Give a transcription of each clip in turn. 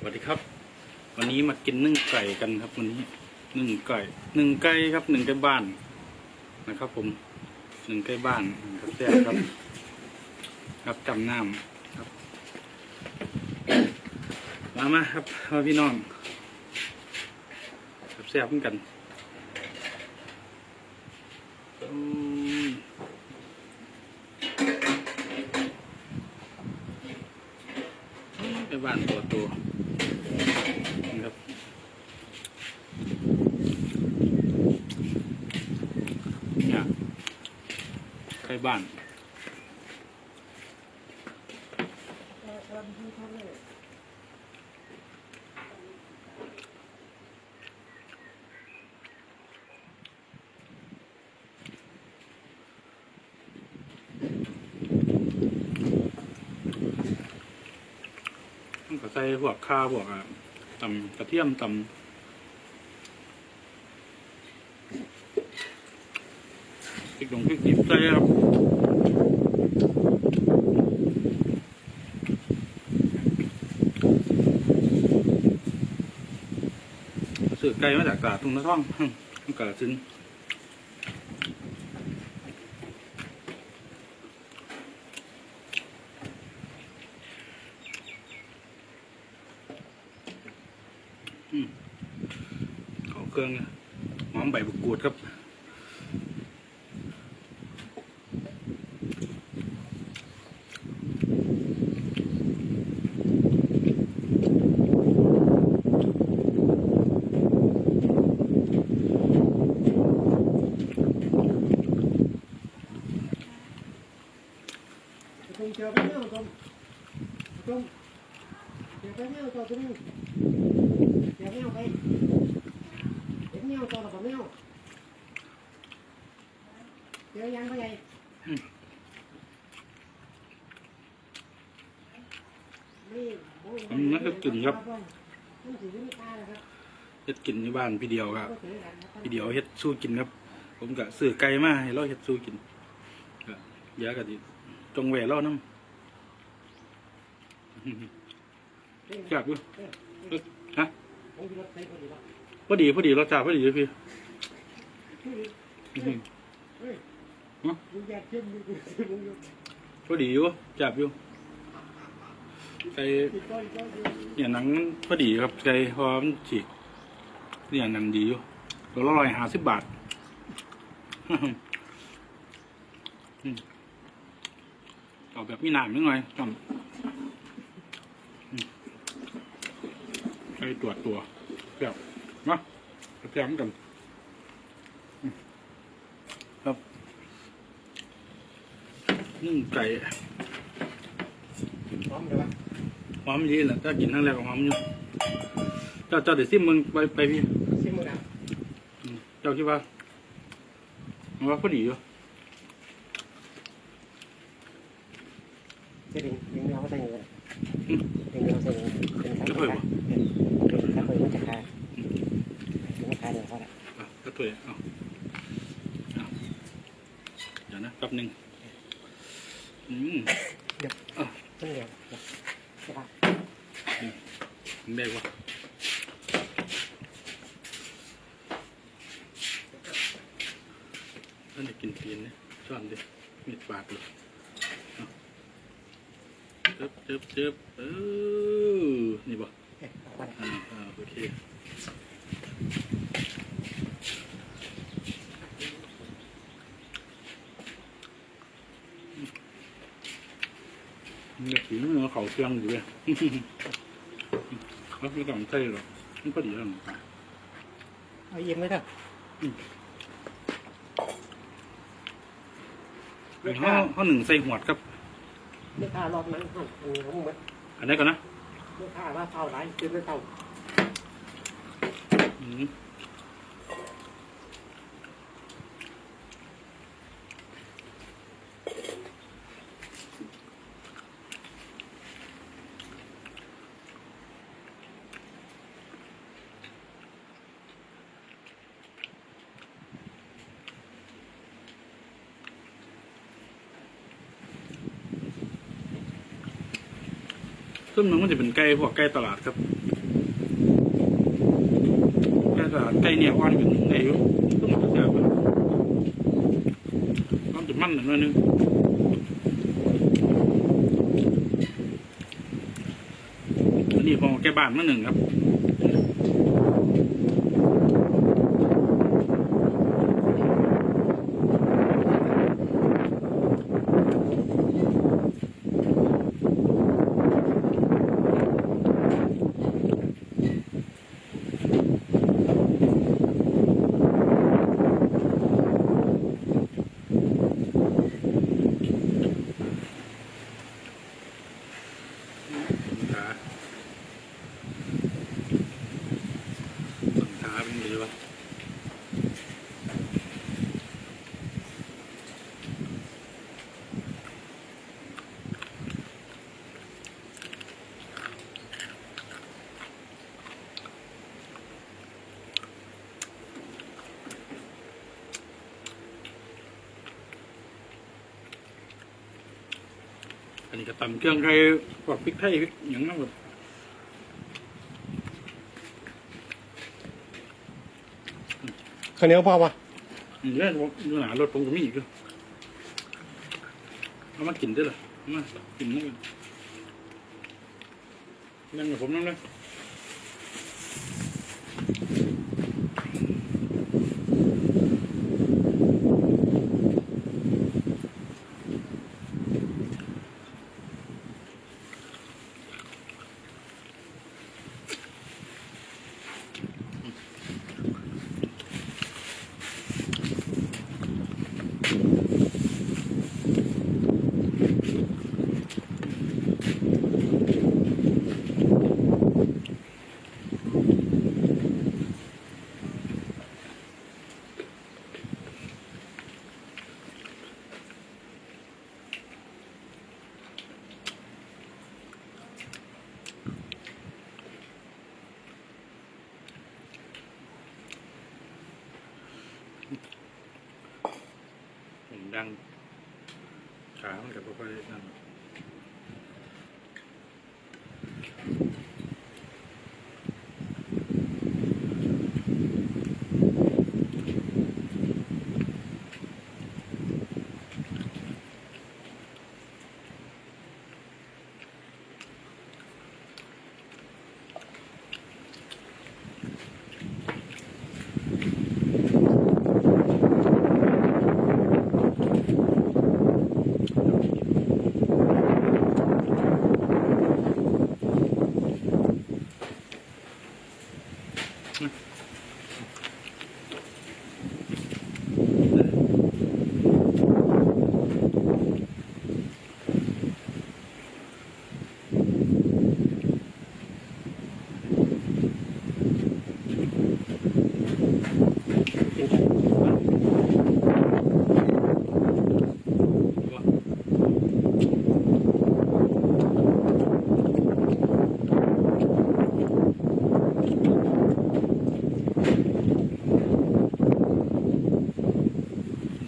สวัสดีครับ วันนี้มากินนึ่งไก่กันครับ วันนี้นึ่งไก่หนึ่งไก่ครับหนึ่งไก่บ้านนะครับ ผมหนึ่งไก่บ้านครับแซ่บครับ ครับจำน้ำครับมามาครับมาพี่น้องครับแซ่บเหมือนกัน ใกล้บ้านก็ใส่พวกข้าวพวกอะตำกระเทียมตำ พริกลงพริกดิบใส่ครับซื้อไก่มาจากตลาดทุ่งนาท่องมันกระสินเขาเครื่องหอมใบบุกรูดครับ ดี๋แมวตัวตันึงเดี๋แมวไปเดี๋แมวตัหรอกแมวเดี๋ยวยังไปไงมันก็กินครับเฮ็ดกินที่บ้านพี่เดียวครับพี่เดียวเฮ็ดสู้กินครับ ผมก็ซื้อไก่มาให้เราเฮ็ดสู้กินยากระดิจงแหวะเราน้ำ Đây, อยากดู đây, ฮะ không đi lắm, thấy có gì đâu. พอดีพอดีรสชาติพอดีเลยพี่ Cứ đi. อื้อหือ Ê, Hả? muốn ra chân đi, đi, đi, đi. พอดีอยู่จับอยู่ไก่ Thì coi, coi, coi. เนี่ยหนังมันพอดีครับไก่พอมันฉีกเนี่ยหนังดีอยู่ตัวละร้อยห้าสิบบาทอืมเอาแบบมีหนามนิดหน่อยจำอืม ไก่ตรวจตัวแบบมาแซ่บเหมือนกันอืมครับนึ่งไก่ Hòm được không? หอมดีแหละถ้ากินครั้งแรกก็หอมอยู่เจ้าเจ้าเดี๋ยวซิมมึงไปไปพี่ Xin mời nào. อืมเจ้าคิดว่ามันว่าพอดีอยู่ Thế thì mình nhau có thành người. Ừ. Mình nhau thành người. Mình Cái khá hơi khá. quá. Mình ถ้วยเอาเอาเดี๋ยวนะแป๊บหนึงอืม Không nhiều. Được. Các bạn. ได้วะท่านจะกินตีนเนี่ยช้อนดิมีดปากเลยเอาเจ็บเจ็บเจ็บเออนี่บ่ Ê, các bạn. อ่าอ่าโอเคนี่ก็ถือ ว่าเขาเครื่องอยู่เลยเขาไม่ต้องใส่หรอกมันก็ดีแล้วหนู Ở im đấy thôi. เขาเขาหนึ่งใส่หัวดครับ Nước tha lọt mặn không? Ừ, không mất. อันนี้ก่อนนะ Nước tha ra sau lại, chưa tới sau. อืม นมันจะเป็นไก่พวกไก่ตลาดครับไก่ตลาดไก่เนี่ยอ่อนเป็นไงอยู่ต้องมันจะแซ่บครับต้องจะมันหน่อยนึงอันนี้ของไก่บ้านมาหนึ่งครับ ขาขาเป็นไงวะอั นนี้ก็ตำเครื่องไทยพวกพริกไทยพริกอย่างนั้นแบบข้าวเหนียวพอปะอืมเนี่ยอยู่หนารถผมก็มีอีกด้วยเอามากินได้เหรอเอามากินนั่งกันนั่งกับผมนั่งเลย ดังขามันกับค่อยนั่น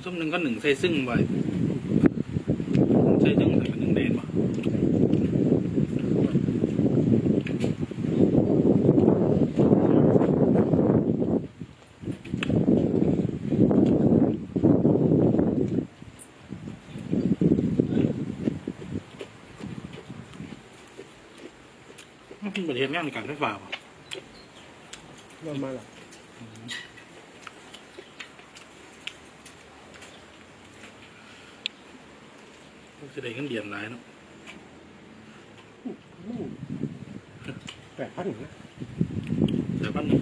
ส้มหนึ่งก็หนึ่งใส่ซึ่งไว้ใส่ซึ่งแต่เป็นหนึ่งแดงวะมันเป็นประเทศงานในการไฟฟ้าป่ะมามาละแสดงกันเดียนหลายเนาะแปดพันนะแต่บ้านหนึ่ง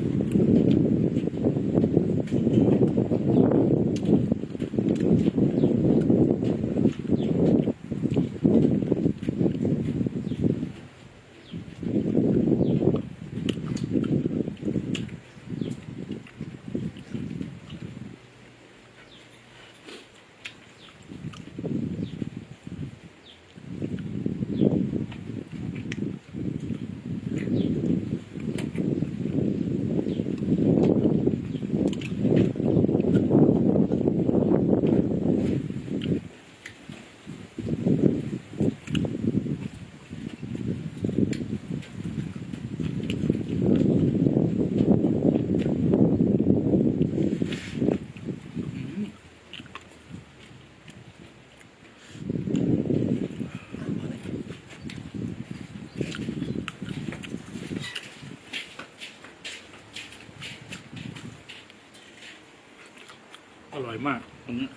ร่อยมากตรงนี้